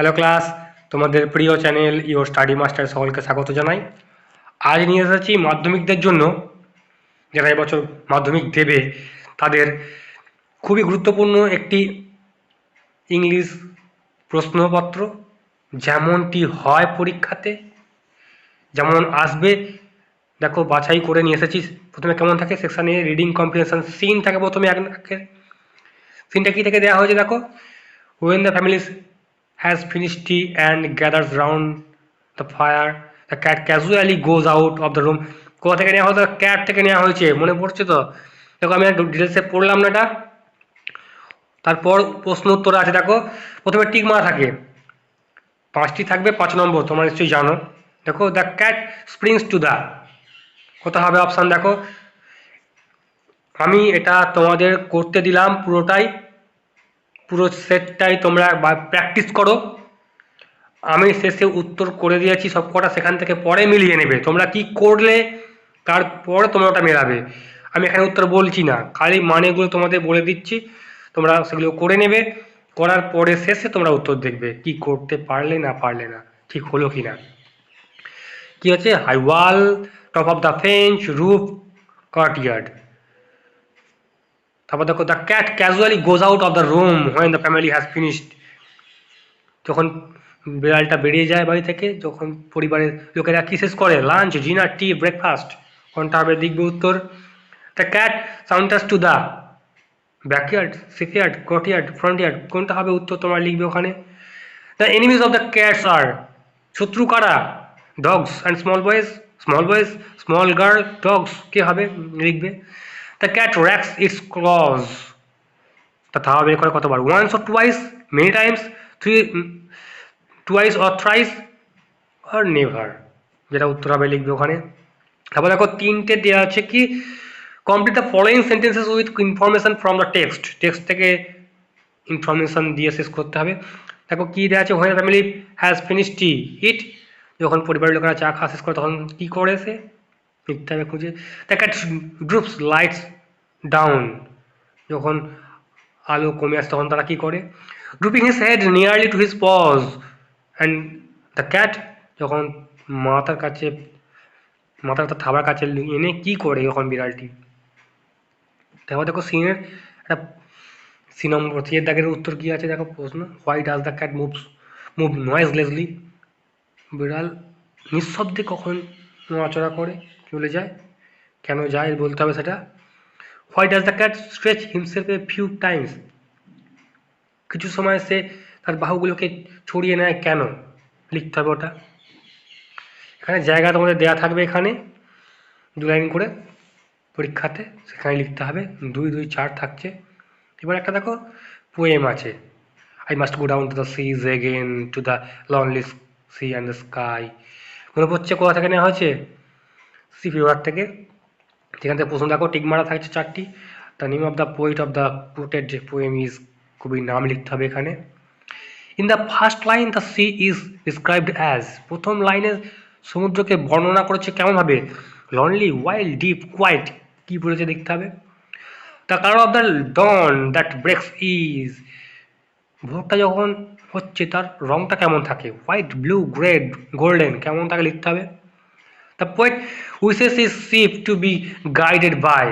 Hello class তোমাদের প্রিয় channel your study master সকলকে স্বাগত জানাই। আজ নিয়ে এসেছি মাধ্যমিকদের জন্য, যারা এবছর মাধ্যমিক দেবে, তাদের খুবই গুরুত্বপূর্ণ একটি ইংলিশ প্রশ্নপত্র, যেমনটি হয় পরীক্ষাতে, যেমন আসবে। দেখো, বাছাই করে নিয়ে এসেছি। প্রথমে কেমন থাকে? সেকশানে রিডিং কম্প্রিহেনশন সিন থাকে প্রথমে এক সিনটা কী থেকে দেওয়া হয়েছে দেখো? When the family has finished tea and gathers round the fire, the cat casually goes out of the room. কোথা থেকে নেওয়া হয়তো ক্যাট থেকে নেওয়া হয়েছে, মনে পড়ছে তো? দেখো, আমি ডিটেলসে পড়লাম না এটা। তারপর প্রশ্ন উত্তর আছে, দেখো। প্রথমে টিক মারা থাকে। পাঁচটি থাকবে, পাঁচ নম্বর, তোমরা নিশ্চয়ই জানো। দেখো the cat springs to the কোথা হবে অপশান দেখো। আমি এটা তোমাদের করতে দিলাম পুরোটাই। পুরো সেটটাই তোমরা প্র্যাকটিস করো। আমি শেষে উত্তর করে দিয়েছি, সব কটা সেখান থেকে পরে মিলিয়ে নেবে। তোমরা কি করলে তারপরে তোমরা ওটা মেলাবে। আমি এখানে উত্তর বলছি না, খালি মানেগুলো তোমাদের বলে দিচ্ছি। তোমরা সেগুলো করে নেবে, করার পরে শেষে তোমরা উত্তর দেখবে, কি করতে পারলে না পারলে না, ঠিক হলো কি না। কি হচ্ছে? High wall top of the fence roof courtyard তারপর দেখো the cat casually goes out of the room when the family has finished যখন বিড়ালটা বেরিয়ে যায় বাড়ি থেকে, যখন পরিবারের লোকেরা কি শেষ করে লাঞ্চ ডিনার টি ব্রেকফাস্ট কোনটা হবে দেখবে উত্তর? The cat saunters to the backyard সিকয়ার্ড courtyard front yard কোনটা হবে উত্তর তোমার লিখবে ওখানে? The enemies of the cats are শত্রু কারা? Dogs and small boys small boys small girl dogs কে হবে? লিখবে। The cat rakes its claws তা তাহা বের করে কতবার once or twice many times three twice or thrice R never যেটা উত্তর হবে লিখবে ওখানে তারপর দেখো তিনটে দেওয়া আছে কি complete the following sentences with information from the text text থেকে ইনফরমেশন দিয়ে শেষ করতে হবে দেখো কী দেওয়া আছে হোয়েন ফ্যামিলি হ্যাজ ফিনিশ টি ইট যখন পরিবারের লোকেরা চা খাওয়া শেষ করে তখন কী করে সে হবে খুঁজে। দ্য গ্রুপস লাইটস ডাউন যখন আলো কমে আসে, তখন তারা কী করে? Grouping his head nearly to his paws and the cat যখন মাথার কাছে, মাথার তার থাবার কাছে এনে কী করে যখন বিড়ালটি? দেখো দেখো, সিনের একটা সি নম্বর দাগের উত্তর কী আছে? দেখো, প্রশ্ন। Why does the cat moves move noiselessly বিড়াল নিঃশব্দে কখন নড়াচড়া করে? চলে যায়। কেন যায় বলতে হবে সেটা? Why does the cat stretch himself a few times কিছু সময় সে তার বাহুগুলোকে ছড়িয়ে নেয় কেন? লিখতে হবে ওটা। এখানে জায়গা তোমাদের দেয়া থাকবে এখানে। দু লাইন করে পরীক্ষাতে সেখানে লিখতে হবে। দুই দুই, চার থাকছে। এবার একটা দেখো পোয়েম আছে। I must go down to the seas again to the lonely sea and the sky মনে পড়ছে কোথা থেকে নেওয়া হয়েছে? সি ফিভার থেকে। যেখান থেকে প্রশ্ন দেখো, টিক মারা থাকছে চারটি। The name of the poet of the quoted poem is খুবই নাম লিখতে হবে এখানে। In the first line the sea is described as প্রথম লাইনে সমুদ্রকে বর্ণনা করেছে কেমনভাবে লনলি ওয়াইল্ড ডিপ কোয়াইট কী বলেছে দেখতে হবে? The colour of the dawn that breaks is ভোরটা যখন হচ্ছে তার রংটা কেমন থাকে? হোয়াইট ব্লু গ্রেড গোল্ডেন কেমন তাকে লিখতে হবে? The poet wishes his ship to be guided by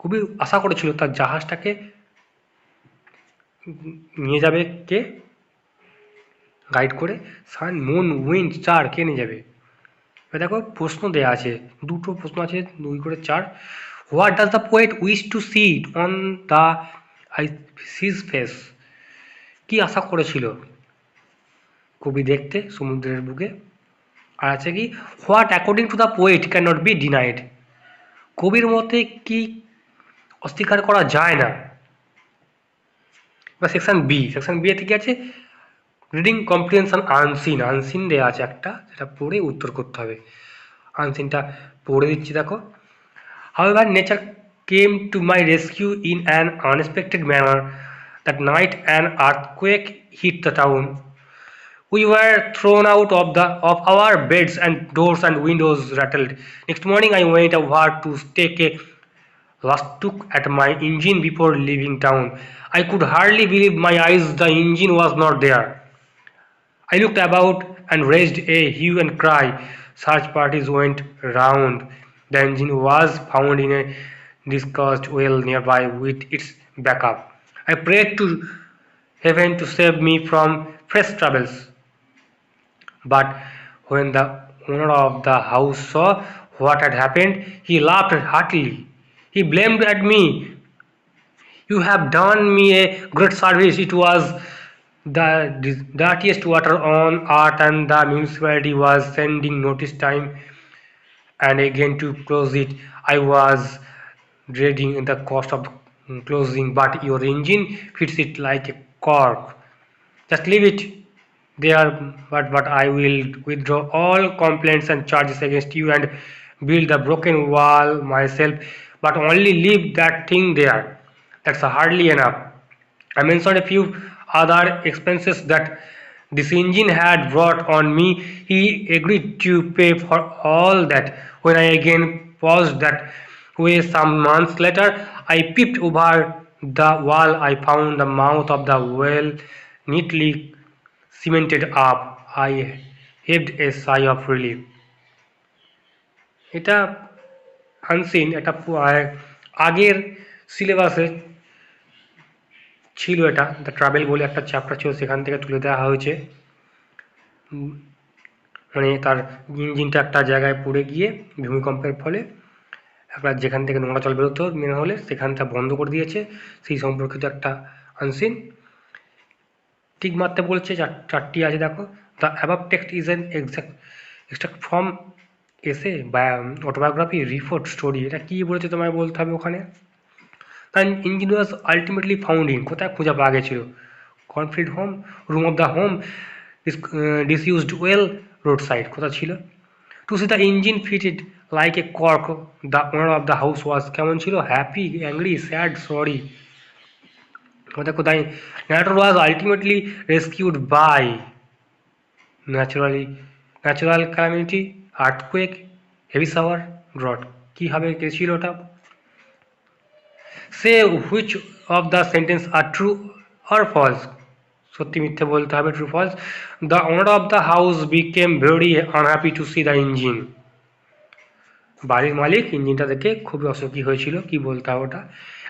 খুবই আশা করেছিল তার জাহাজটাকে নিয়ে যাবে কে? গাইড করে সান মুন উইন্ড চার কে নিয়ে যাবে? এবার দেখো প্রশ্ন দেওয়া আছে, দুটো প্রশ্ন আছে, দুই করে চার। What does the poet wish to sit on the I sea's face কি আশা করেছিল? কবি দেখতে, সমুদ্রের বুকে। আর আছে কি, what according to the poet can not be denied. কবির মতে কি অস্বীকার করা যায় না? বা সেকশন বি সেকশন বি এতে কি আছে? রিডিং কম্প্রিহেনশন আনসিন আনসিন দেওয়া আছে একটা সেটা পড়ে উত্তর করতে হবে। আনসিনটা পড়ে দিচ্ছি, দেখো। However nature came to my rescue in an unexpected manner that night an earthquake hit the town We were thrown out of the of our beds and doors and windows rattled. Next morning I went over to take a last look at my engine before leaving town. I could hardly believe my eyes the engine was not there. I looked about and raised a hue and cry. Search parties went round. The engine was found in a discussed well nearby with its backup. I prayed to heaven to save me from fresh troubles. But when the owner of the house saw what had happened, he laughed heartily. He blamed at me. You have done me a great service. It was the dirtiest water on earth, and the municipality was sending notice time and again to close it. I was dreading the cost of closing, but your engine fits it like a cork. Just leave it there, but but I will withdraw all complaints and charges against you and build the broken wall myself. But only leave that thing there. That's hardly enough. I mentioned a few other expenses that this engine had brought on me. He agreed to pay for all that. When I again paused that way some months later, I peeped over the wall. I found the mouth of the well neatly cemented up. I heaved a sigh of relief. এটা unseen এটা আগের সিলেবাসে ছিল এটা the travel বলে একটা chapter ছিল, সেখান থেকে তুলে দেওয়া হয়েছে মানে তার ইঞ্জিনটা একটা জায়গায় পড়ে গিয়ে ভূমিকম্পের ফলে একটা যেখান থেকে নোংরা জল বেরোতো, মেন হলে সেখানটা বন্ধ করে দিয়েছে সেই সম্পর্কিত একটা আনসিন ঠিক মারতে বলছে, চার- চারটি আছে দেখো। The above text is an exact extract from essay বা অটোবায়োগ্রাফি রিপোর্ট স্টোরি এটা কী বলেছে তোমায় বলতে হবে ওখানে? তাই ইঞ্জিন ওয়াজ আলটিমেটলি ফাউন্ডিং কোথায় খোঁজা পাওয়া গেছিল? Conflict home room of the home disused well road side কোথায় ছিল? To see the engine fitted like a cork the owner of the house was কেমন ছিল? হ্যাপি অ্যাংরি স্যাড সরি কোথায়? কোথায় narrator was ultimately rescued by naturally natural calamity earthquake heavy shower drought কীভাবে ছিল ওটা? Say which of the sentence are true R false সত্যি মিথ্যে বলতে হবে true false the owner of the house became very unhappy to see the engine বাড়ির মালিক ইঞ্জিনটা দেখে খুবই অসুখী হয়েছিল, কি বলতে হবে ওটা?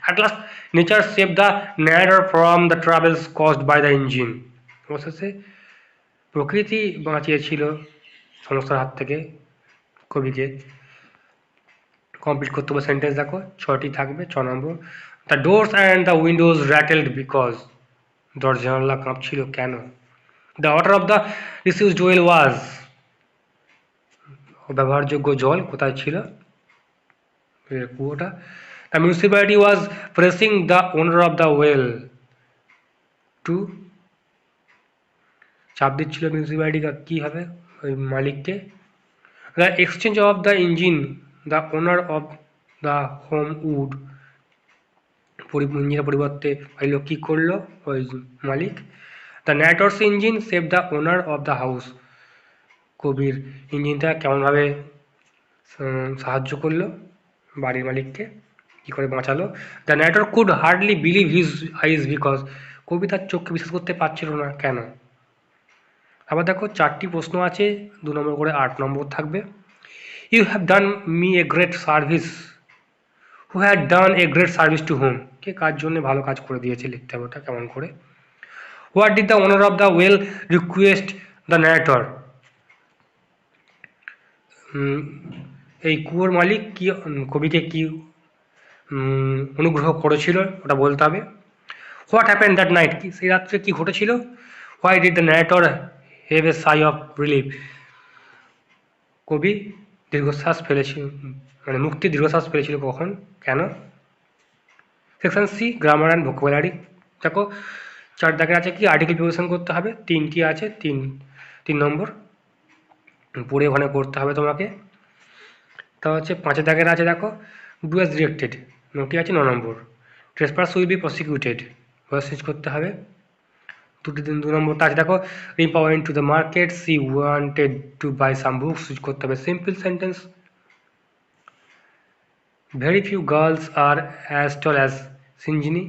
At last nature save the narrator from the troubles caused by the engine অবশেষে প্রকৃতি বাঁচিয়েছিল সমস্যার হাত থেকে কবিকে। কমপ্লিট করতে হবে সেন্টেন্স দেখো, ছটি থাকবে, ছ নম্বর। The doors and the windows rattled because দরজা জানলা কাঁপছিল, কেন? The water of the disused well was ব্যবহারযোগ্য জল কোথায় ছিল? কুয়োটা। The municipality was pressing the owner of the well to চাপ দিচ্ছিল মিউনিসিপ্যালিটি কী হবে? ওই মালিককে। The exchange of the engine the owner of the home would ইঞ্জিনের পরিবর্তে পাইল, কী করল? ওই মালিক। The narrator's engine save the owner of the house কবির ইঞ্জিনটা কেমনভাবে সাহায্য করল বাড়ির মালিককে? কী করে বাঁচালো? The narrator could hardly believe his eyes because কবি তার চোখকে বিশ্বাস করতে পারছিল না কেন? আবার দেখো, চারটি প্রশ্ন আছে, দু নম্বর করে আট নম্বর থাকবে। You have done me a great service who had done a great service to whom কে কার জন্য ভালো কাজ করে দিয়েছে? লিখতে হবে ওটা কেমন করে। What did the owner of the well request the narrator এই কুয়োর মালিক কি, কবিকে কি অনুগ্রহ করেছিল, ওটা বলতে হবে। হোয়াট হ্যাপেন দ্যাট নাইট কি, সেই রাত্রে কি ঘটেছিল? Why did the narrator heave a sigh of relief কবি দীর্ঘশ্বাস ফেলেছিল মানে মুক্তি দীর্ঘশ্বাস ফেলেছিল কখন? কেন? Section C grammar and vocabulary দেখো, চার দাগের আছে কি? আর্টিকেল প্রিপারেশন করতে হবে, তিনটি আছে, তিন তিন নম্বর। পড়ে ওখানে করতে হবে তোমাকে। তা হচ্ছে পাঁচের দাগের আছে, দেখো ডু অ্যাজ ডিরেক্টেড নোটি আছে ন নম্বর। Trespass will be prosecuted voice change করতে হবে। দুটি দিন দু নম্বরটা আছে। দেখো Rimpa went to the market she wanted to buy some books switch করতে হবে। Simple sentence very few girls are as tall as Sinjini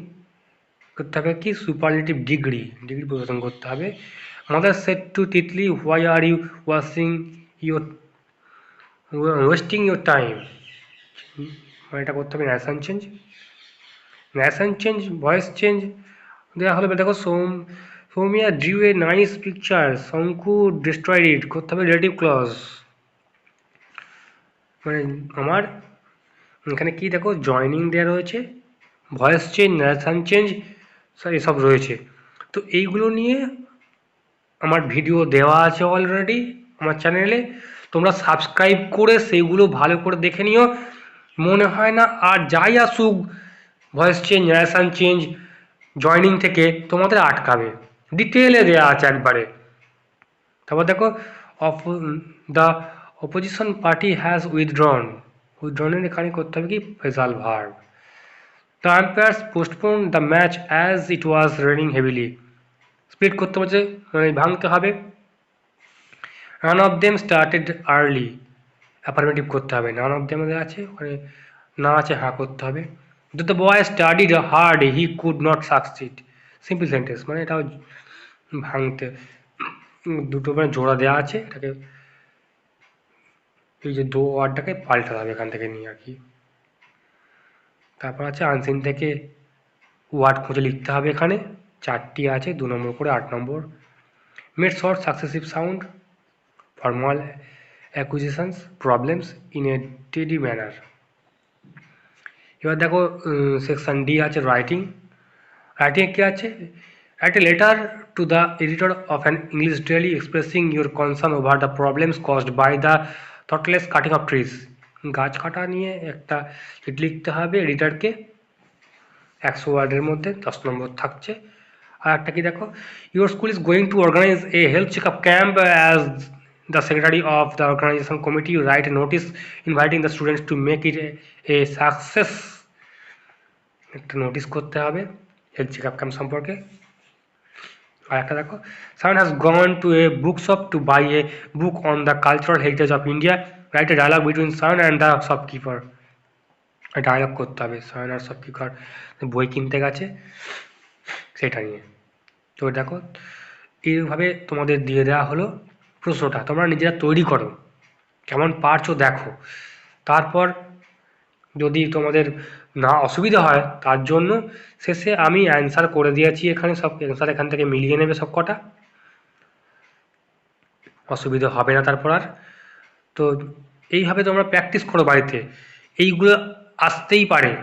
করতে হবে কি? সুপারলেটিভ ডিগ্রি ডিগ্রি পরিবর্তন করতে হবে। Mother said to Titli, Why are you wasting your wasting your time? মানে এটা করতে হবে nation change. Nation change, voice change দেওয়া হলে দেখো Som, Soumya draw a nice picture, Shanku destroyed it করতে হবে রিলেটিভ ক্লজ মানে আমার, এখানে কি দেখো জয়নিং দেওয়া রয়েছে, ভয়েস চেঞ্জ ন্যাশন চেঞ্জ এসব রয়েছে। তো এইগুলো নিয়ে আমার ভিডিও দেওয়া আছে অলরেডি আমার চ্যানেলে তোমরা সাবস্ক্রাইব করে সেইগুলো ভালো করে দেখে নিও। মনে হয় না, আর যাই আসুক voice change narration change joining থেকে তোমাদের আটকাবে। ডিটেলে দেওয়া আছে একবারে। তারপর দেখো, অপ the opposition party has withdrawn উইথড্রনের এখানে করতে হবে কি? Phrasal verb the umpires postpone the match as it was raining heavily split করতে হচ্ছে মানে ভাঙতে হবে। Run of them started early affirmative করতে হবে। নান অফ দেম আছে, ওখানে না আছে হ্যাঁ করতে হবে। Though the boy studied hard he could not succeed simple sentence মানে এটাও ভাঙতে। দুটো মানে জোড়া দেওয়া আছে, এটাকে এই যে দো ওয়ার্ডটাকে পাল্টাতে হবে এখান থেকে নিয়ে আর কি। তারপর আছে আনসিন থেকে ওয়ার্ড খুঁজে লিখতে হবে এখানে। চারটি আছে, দু নম্বর করে আট নম্বর। Made short successive sound formal acquisitions problems in a tidy manner এবার দেখো সেকশন ডি আছে রাইটিং রাইটিংয়ে কী আছে? Write a letter to the editor of an English daily expressing your concern over the problems caused by the thoughtless cutting of trees গাছ কাটা নিয়ে একটা লিখতে হবে এডিটরকে একশো ওয়ার্ডের মধ্যে দশ নম্বর থাকছে। আর একটা কি দেখো? Your school is going to organise a health check up camp as the secretary of the organization committee write a notice inviting the students to make it a, a success. একটা নোটিস করতে হবে health check up camp সম্পর্কে। আর একটা দেখো sound has gone to a book shop to buy a book on the cultural heritage of India write a dialogue between sound and the shopkeeper dialogue করতে হবে sound আর shopkeeper বই কিনতে গেছে সেটা নিয়ে। তো দেখো এইভাবে তোমাদের দিয়ে দেওয়া হলো। প্রশ্নটা, তোমরা নিজেরা তৈরি করো। কেমন পারছ দেখো। তারপর যদি তোমাদের না অসুবিধা হয়, তার জন্য শেষে আমি অ্যান্সার করে দিয়েছি এখানে সব অ্যান্সার এখান থেকে মিলিয়ে নেবে সব কটা। অসুবিধা হবে না তারপর আর। তো এইভাবে তোমরা প্র্যাকটিস করো বাড়িতে। এইগুলো আসতেই পারে।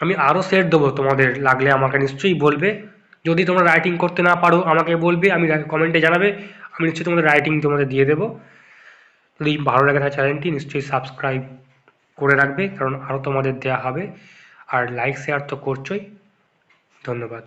আমি আরও সেট দেবো তোমাদের, লাগলে আমাকে নিশ্চয়ই বলবে। যদি তোমরা রাইটিং করতে না পারো, আমাকে বলবে, আমি কমেন্টে জানাবে। আমি নিশ্চয়ই তোমাদের রাইটিং তোমাদের দিয়ে দেবো। যদি ভালো লাগে থাকে চ্যানেলটি নিশ্চয়ই সাবস্ক্রাইব করে রাখবে, কারণ আরও তোমাদের দেওয়া হবে। আর লাইক শেয়ার তো করছোই। ধন্যবাদ।